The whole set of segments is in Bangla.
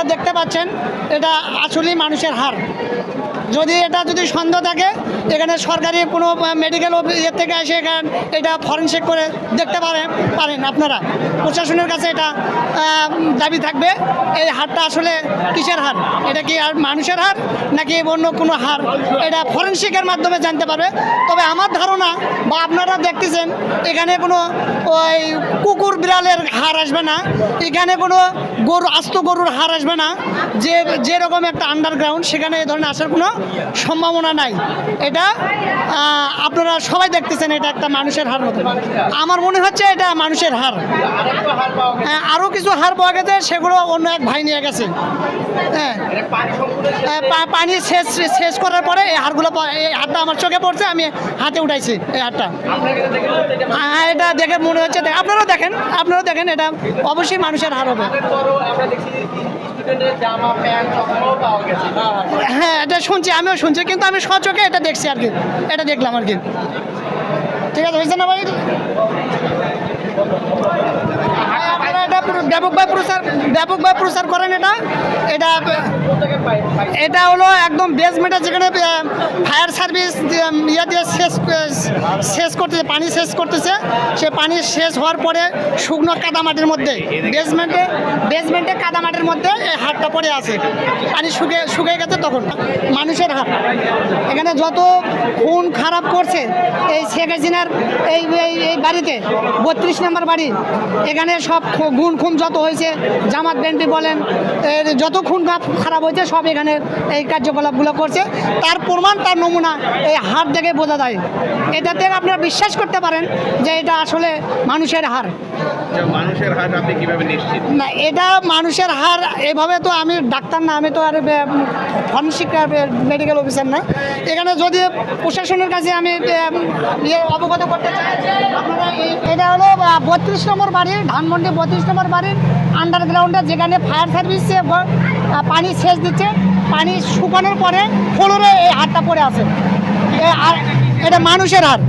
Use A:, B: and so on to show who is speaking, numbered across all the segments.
A: আপনারা দেখতে পাচ্ছেন এটা আসলেই মানুষের হার। যদি এটা যদি সন্দেহ থাকে, এখানে সরকারি কোনো মেডিকেল ইয়ে থেকে এসে এখানে এটা ফরেনসিক করে দেখতে পারেন পারেন আপনারা। প্রশাসনের কাছে এটা দাবি থাকবে। এই হারটা আসলে কিসের হার? এটা কি আর মানুষের হার, নাকি অন্য কোনো হার? এটা ফরেনসিকের মাধ্যমে জানতে পারবে। তবে আমার ধারণা বা আপনারা দেখতেছেন, এখানে কোনো ওই কুকুর বিড়ালের হার আসবে না। এখানে কোনো গরু, আস্ত গরুর হার আসবে না। যে যেরকম একটা আন্ডারগ্রাউন্ড সেখানে এ ধরনের আসার কোনো সম্ভাবনা নাই। এটা আপনারা সবাই দেখতেছেন এটা একটা মানুষের হার মতো আমার মনে হচ্ছে এটা মানুষের হার। হ্যাঁ, আরও কিছু হার পাওয়া গেছে সেগুলো অন্য এক ভাই নিয়ে গেছে। হ্যাঁ হ্যাঁ, পানি শেষ শেষ করার পরে এই হারগুলো এই হারটা আমার চোখে পড়ছে আমি হাতে উঠাইছি এই হারটা। হ্যাঁ এটা দেখে মনে হচ্ছে আপনারাও দেখেন আপনারাও দেখেন এটা অবশ্যই মানুষের হার হবে। হ্যাঁ এটা শুনছি। আমিও শুনছি, কিন্তু আমি সচোখে এটা দেখছি আর কি। এটা দেখলাম আর কি। ঠিক আছে, হয়েছে না ভাই? ব্যাপকভাবে প্রচার ব্যাপকভাবে প্রচার করেন এটা? এটা এটা হলো একদম বেসমেন্টে যেখানে ফায়ার সার্ভিস ইয়ে দিয়ে শেষ শেষ করতেছে, পানি শেষ করতেছে। সে পানি শেষ হওয়ার পরে শুকনো কাদামাটির মধ্যে বেসমেন্টে বেসমেন্টে কাদামাটির মধ্যে এই হাটটা পড়ে আছে। পানি শুকিয়ে শুকিয়ে গেছে তখন, মানুষের হাট এখানে যত খুন খারাপ করছে, এই শেখ হাসিনার এই এই বাড়িতে, বত্রিশ নম্বর বাড়ি, এখানে সব গুণ খুন যত হয়েছে, জামাত বিএনপি বলেন যত খুন খারাপ হয়েছে সব এখানে এই কার্যকলাপগুলো করছে। তার প্রমাণ তার নমুনা এই হার দেখে বোঝা যায়। এটা থেকে আপনারা বিশ্বাস করতে পারেন যে এটা আসলে মানুষের হার।
B: মানুষের হাট আপনি কীভাবে নিশ্চিত?
A: না এটা মানুষের হার এভাবে তো আমি ডাক্তার না আমি তো আর ফরেন্সিক মেডিকেল অফিসার না। এখানে যদি প্রশাসনের কাছে আমি ইয়ে অবগত করতে চাই আপনারা এটা হলো বত্রিশ নম্বর বাড়ি ধানমন্ডি বত্রিশ নম্বর বাড়ির আন্ডারগ্রাউন্ডে যেখানে ফায়ার সার্ভিসে পানি সেচ দিচ্ছে, পানি শুকানোর পরে ফ্লোরে এই হারটা পড়ে আছে। আর এটা মানুষের হার।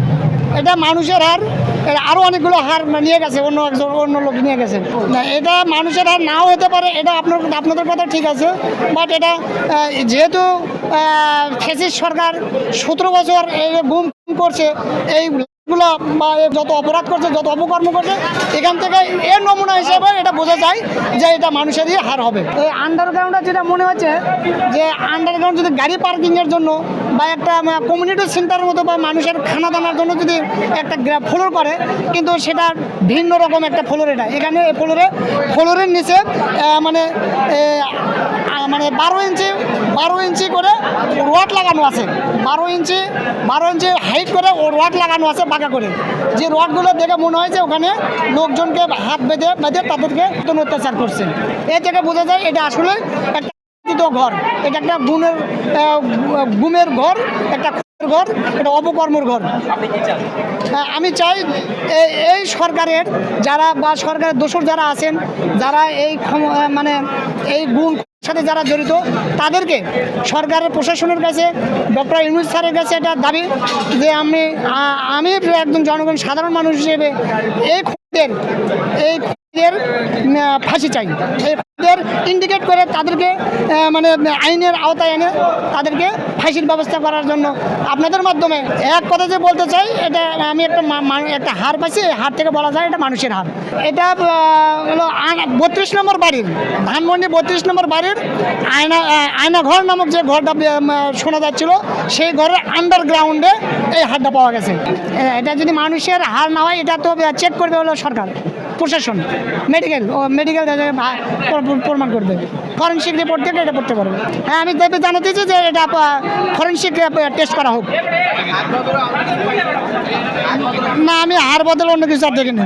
A: এটা মানুষের হার আরও অনেকগুলো হার নিয়ে গেছে, অন্য একজন, অন্য লোক নিয়ে গেছে। এটা মানুষের হার নাও হতে পারে, এটা আপনার, আপনাদের কথা ঠিক আছে বাট এটা যেহেতু ফেসিস সরকার সতেরো বছর এই গুম করছে এইগুলো বা যত অপরাধ করছে, যত অপকর্ম করছে, এখান থেকে এর নমুনা হিসেবে এটা বোঝা যায় যে এটা মানুষেরই হার হবে। এই আন্ডারগ্রাউন্ডে যেটা মনে হচ্ছে, যে আন্ডারগ্রাউন্ড যদি গাড়ি পার্কিংয়ের জন্য বা একটা কমিউনিটি সেন্টারের মতো বা মানুষের খানা দানার জন্য যদি একটা ফ্লোর করে, কিন্তু সেটা ভিন্ন রকম একটা ফ্লোর এটা। এখানে ফ্লোরে ফ্লোরের নিচে মানে মানে বারো ইঞ্চি বারো ইঞ্চি করে রড লাগানো আছে। বারো ইঞ্চি বারো ইঞ্চি হাইট করে ও রড লাগানো আছে বাঁকা করে। যে রডগুলো দেখে মনে হয় যে ওখানে লোকজনকে হাত বেঁধে বেঁধে তাদেরকে অত্যাচার করছে। এ থেকে বোঝা যায় এটা আসলে একটা ঘর। এটা একটা গুণের গুমের ঘর একটা ঘর এটা অপকর্মর ঘর। হ্যাঁ, আমি চাই এই সরকারের যারা বা সরকারের দোষর যারা আছেন যারা এই মানে এই গুণ সাথে যারা জড়িত, তাদেরকে সরকারের, প্রশাসনের কাছে, ডক্টর ইউনুস স্যারের কাছে এটা দাবি যে আমি আমি একজন জনগণ, সাধারণ মানুষ হিসেবে এই খুনিদের এই খুনিদের ফাঁসি চাই। ইন্ডিকেট করে তাদেরকে মানে আইনের আওতায় এনে তাদেরকে ফাঁসির ব্যবস্থা করার জন্য। আপনাদের মাধ্যমে এক কথা যে বলতে চাই এটা আমি একটা একটা হার পাইছি হার থেকে বলা যায় এটা মানুষের হার। এটা হলো বত্রিশ নম্বর বাড়ির ধানমন্ডি বত্রিশ নম্বর বাড়ির আয়না আহ, আয়না ঘর নামক যে ঘরটা শোনা যাচ্ছিল সেই ঘরের আন্ডারগ্রাউন্ডে এই হারটা পাওয়া গেছে। এটা যদি মানুষের হার না হয় এটা তো চেক করবে হলো সরকার প্রশাসন মেডিকেল ও মেডিকেল প্রমাণ করবে। ফরেন্সিক রিপোর্ট থেকে এটা করতে পারবে। হ্যাঁ আমি তাকে জানাতে চাই যে এটা ফরেন্সিক টেস্ট করা হোক। না, আমি হার বদল অন্য কিছু আর দেখিনি।